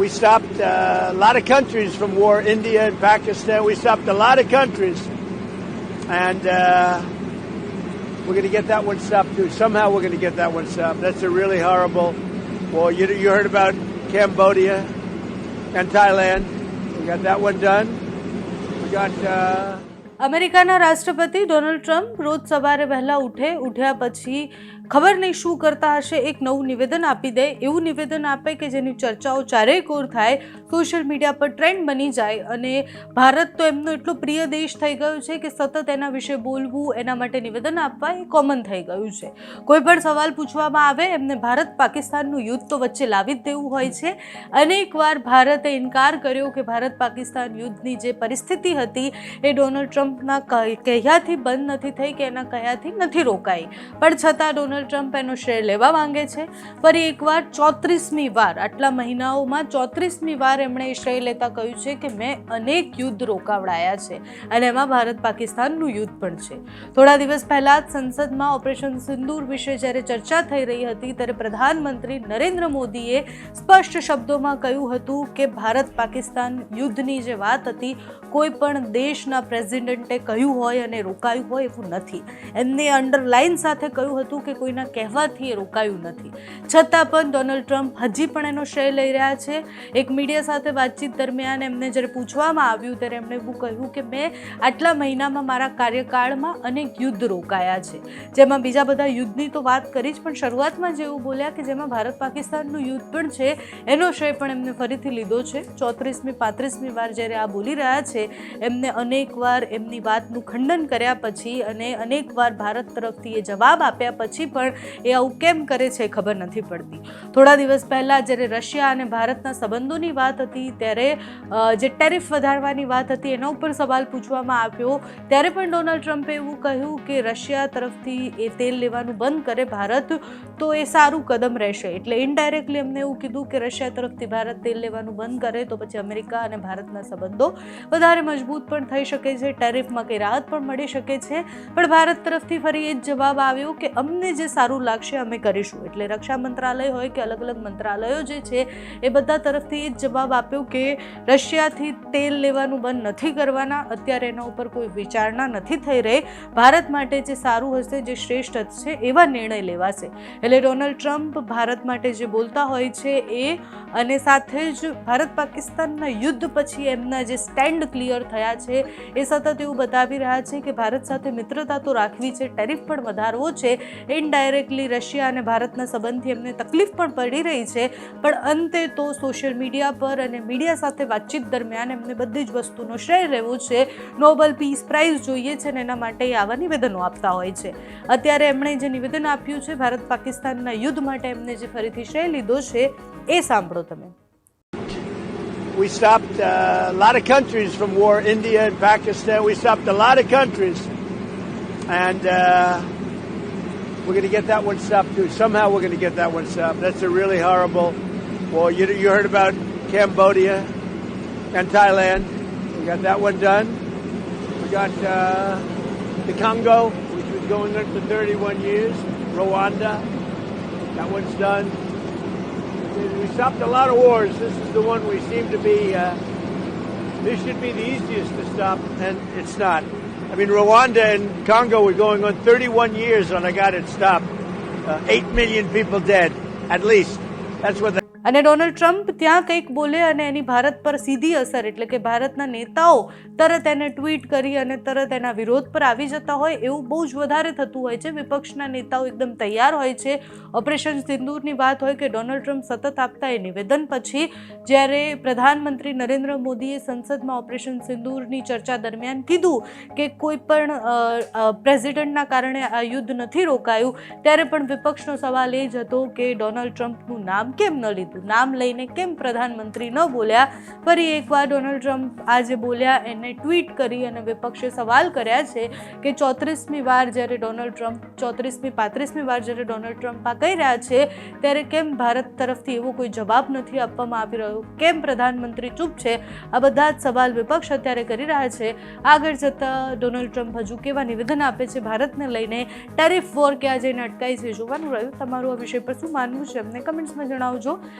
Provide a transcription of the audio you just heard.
We stopped uh, a lot of countries from war, India and Pakistan. We stopped a lot of countries. And uh, we're going to get that one stopped too. Somehow we're going to get that one stopped. That's a really horrible war. You, you heard about Cambodia and Thailand. We got that one done. We got. Uh, અમેરિકાના રાષ્ટ્રપતિ Donald Trump રોજ સવારે વહેલા ઉઠે ઉઠ્યા પછી ખબર નહીં શું કરતા હશે, એક નવું નિવેદન આપી દે. એવું નિવેદન આપે કે જેની ચર્ચાઓ ચારેય કોર થાય, સોશિયલ મીડિયા પર ટ્રેન્ડ બની જાય અને ભારત તો એમનો એટલો પ્રિય દેશ થઈ ગયો છે કે સતત એના વિશે બોલવું, એના માટે નિવેદન આપવા એ કોમન થઈ ગયું છે. કોઈ પણ સવાલ પૂછવામાં આવે, એમને ભારત પાકિસ્તાનનું યુદ્ધ તો વચ્ચે લાવી જ દેવું હોય છે. અનેકવાર ભારતે ઇનકાર કર્યો કે ભારત પાકિસ્તાન યુદ્ધની જે પરિસ્થિતિ હતી એ ડોનાલ્ડ ટ્રમ્પના કહ્યાથી બંધ નથી થઈ કે એના કહ્યાથી નથી રોકાઈ. પણ છતાં ડોનાલ્ડ ટ્રમ્પ એનો શ્રેય લેવા માંગે છે. ફરી એકવાર ચોત્રીસમી વાર, આટલા મહિનાઓમાં ચોત્રીસમી વાર એમણે એ શ્રેય લેતા કહ્યું છે કે મેં અનેક યુદ્ધ રોકાવડાયા છે અને એમાં ભારત પાકિસ્તાનનું યુદ્ધ પણ છે. થોડા દિવસ પહેલાં જ સંસદમાં ઓપરેશન સિંદૂર વિશે જ્યારે ચર્ચા થઈ રહી હતી ત્યારે પ્રધાનમંત્રી નરેન્દ્ર મોદીએ સ્પષ્ટ શબ્દોમાં કહ્યું હતું કે ભારત પાકિસ્તાન યુદ્ધની જે વાત હતી, કોઈ પણ દેશના પ્રેસિડેન્ટે કહ્યું હોય અને રોકાયું હોય એવું નથી. એમની અંડરલાઇન સાથે કહ્યું હતું કે કોઈના કહેવાથી એ રોકાયું નથી. છતાં પણ ડોનાલ્ડ ટ્રમ્પ હજી પણ એનો શ્રેય લઈ રહ્યા છે. એક મીડિયા સાથે વાતચીત દરમિયાન એમને જ્યારે પૂછવામાં આવ્યું ત્યારે એમણે એવું કહ્યું કે મેં આટલા મહિનામાં મારા કાર્યકાળમાં અનેક યુદ્ધ રોકાયા છે. જેમાં બીજા બધા યુદ્ધની તો વાત કરી જ, પણ શરૂઆતમાં જે એવું બોલ્યા કે જેમાં ભારત પાકિસ્તાનનું યુદ્ધ પણ છે, એનો શ્રેય પણ એમને ફરીથી લીધો છે. ચોત્રીસમી, પાંત્રીસમી વાર જ્યારે આ બોલી રહ્યા છે, એમને અનેકવાર એમની વાતનું ખંડન કર્યા પછી અને અનેકવાર ભારત તરફથી એ જવાબ આપ્યા પછી પણ એ આવું કેમ કરે છે ખબર નથી પડતી. થોડા દિવસ પહેલાં જ્યારે રશિયા અને ભારતના સંબંધોની વાત હતી, ત્યારે જે ટેરિફ વધારવાની વાત હતી, એના ઉપર સવાલ પૂછવામાં આવ્યો. ત્યારે પણ ડોનાલ્ડ ટ્રમ્પે એવું કહ્યું કે રશિયા તરફથી એ તેલ લેવાનું બંધ કરે ભારત, તો એ સારું કદમ રહેશે. એટલે ઇનડાયરેક્ટલી એમને એવું કીધું કે રશિયા તરફથી ભારત તેલ લેવાનું બંધ કરે, તો પછી અમેરિકા અને ભારતના સંબંધો વધારે મજબૂત પણ થઈ શકે છે. ટેરિફમાં કંઈ રાહત પણ મળી શકે છે. પણ ભારત તરફથી ફરી એ જ જવાબ આવ્યો કે અમને જે સારું લાગશે અમે કરીશું. એટલે રક્ષા મંત્રાલય હોય કે અલગ અલગ મંત્રાલયો જે છે, એ બધા તરફથી એ જ જવાબ આપ્યો કે રશિયાથી તેલ લેવાનું બંધ નથી કરવાના. અત્યારે એના ઉપર કોઈ વિચારણા નથી થઈ રહી. ભારત માટે જે સારું હશે, જે શ્રેષ્ઠ હશે, એવા નિર્ણય લેવાશે. એટલે ડોનાલ્ડ ટ્રમ્પ ભારત માટે જે બોલતા હોય છે, એ અને સાથે જ ભારત પાકિસ્તાનના યુદ્ધ પછી એમના જે સ્ટેન્ડ ક્લિયર થયા છે, એ સતત એવું બતાવી રહ્યા છે કે ભારત સાથે મિત્રતા તો રાખવી છે, ટેરિફ પણ વધારવો છે. ઇનડાયરેક્ટલી રશિયા અને ભારતના સંબંધથી એમને તકલીફ પણ પડી રહી છે પણ અંતે તો સોશિયલ મીડિયા પર અને મીડિયા સાથે વાતચીત દરમિયાન એમને બધી જ વસ્તુનો શ્રેય રહેવું છે નોબલ પીસ પ્રાઇઝ જોઈએ છે ને એના માટે આવા નિવેદનો આપતા હોય છે અત્યારે એમણે જે નિવેદન આપ્યું છે ભારત પાકિસ્તાનના યુદ્ધ માટે એમને જે ફરીથી શ્રેય લીધો છે એ સાંભળો તમે we stopped uh, a lot of countries from war, India and Pakistan. We stopped a lot of countries. And uh, we're going to get that one stopped too. Somehow we're going to get that one stopped. That's a really horrible war. You, you heard about Cambodia and Thailand. We got that one done. We got uh, the Congo, which was going on for 31 years. Rwanda. That one's done. We stopped a lot of wars. This is the one we seem to be. Uh, this should be the easiest to stop, and it's not. I mean, Rwanda and Congo were going on 31 years, and I got it stopped. Uh, Eight million people dead, at least. That's what. The- અને Donald Trump ત્યાં કંઈક બોલે અને એની ભારત પર સીધી અસર, એટલે કે ભારતના નેતાઓ તરત એને ટ્વીટ કરી અને તરત એના વિરોધ પર આવી જતા હોય એવું બહુ જ વધારે થતું હોય છે. વિપક્ષના નેતાઓ એકદમ તૈયાર હોય છે. ઓપરેશન સિંદૂરની વાત હોય કે ડોનાલ્ડ ટ્રમ્પ સતત આપતા એ નિવેદન પછી જ્યારે પ્રધાનમંત્રી નરેન્દ્ર મોદીએ સંસદમાં ઓપરેશન સિંદૂરની ચર્ચા દરમિયાન કીધું કે કોઈ પણ પ્રેસિડેન્ટના કારણે આ યુદ્ધ નથી રોકાયું, ત્યારે પણ વિપક્ષનો સવાલ એ જ હતો કે ડોનાલ્ડ ટ્રમ્પનું નામ કેમ ન લીધું? નામ લઈને કેમ પ્રધાનમંત્રી ન બોલ્યા? ફરી એકવાર ડોનાલ્ડ ટ્રમ્પ આજે બોલ્યા, એને ટ્વીટ કરી અને વિપક્ષે સવાલ કર્યા છે કે ચોત્રીસમી વાર જ્યારે ડોનાલ્ડ ટ્રમ્પ ચોત્રીસમી, પાંત્રીસમી વાર જ્યારે ડોનાલ્ડ ટ્રમ્પ આ કહી રહ્યા છે, ત્યારે કેમ ભારત તરફથી એવો કોઈ જવાબ નથી આપવામાં આવી રહ્યો? કેમ પ્રધાનમંત્રી ચૂપ છે? આ બધા જ સવાલ વિપક્ષ અત્યારે કરી રહ્યા છે. આગળ જતાં ડોનાલ્ડ ટ્રમ્પ હજુ કેવા નિવેદન આપે છે ભારતને લઈને? ટેરિફ વોર ક્યાં જઈને અટકાય છે જોવાનું રહ્યું. તમારું આ વિષય પર શું માનવું છે? અમને કમેન્ટ્સમાં જણાવજો.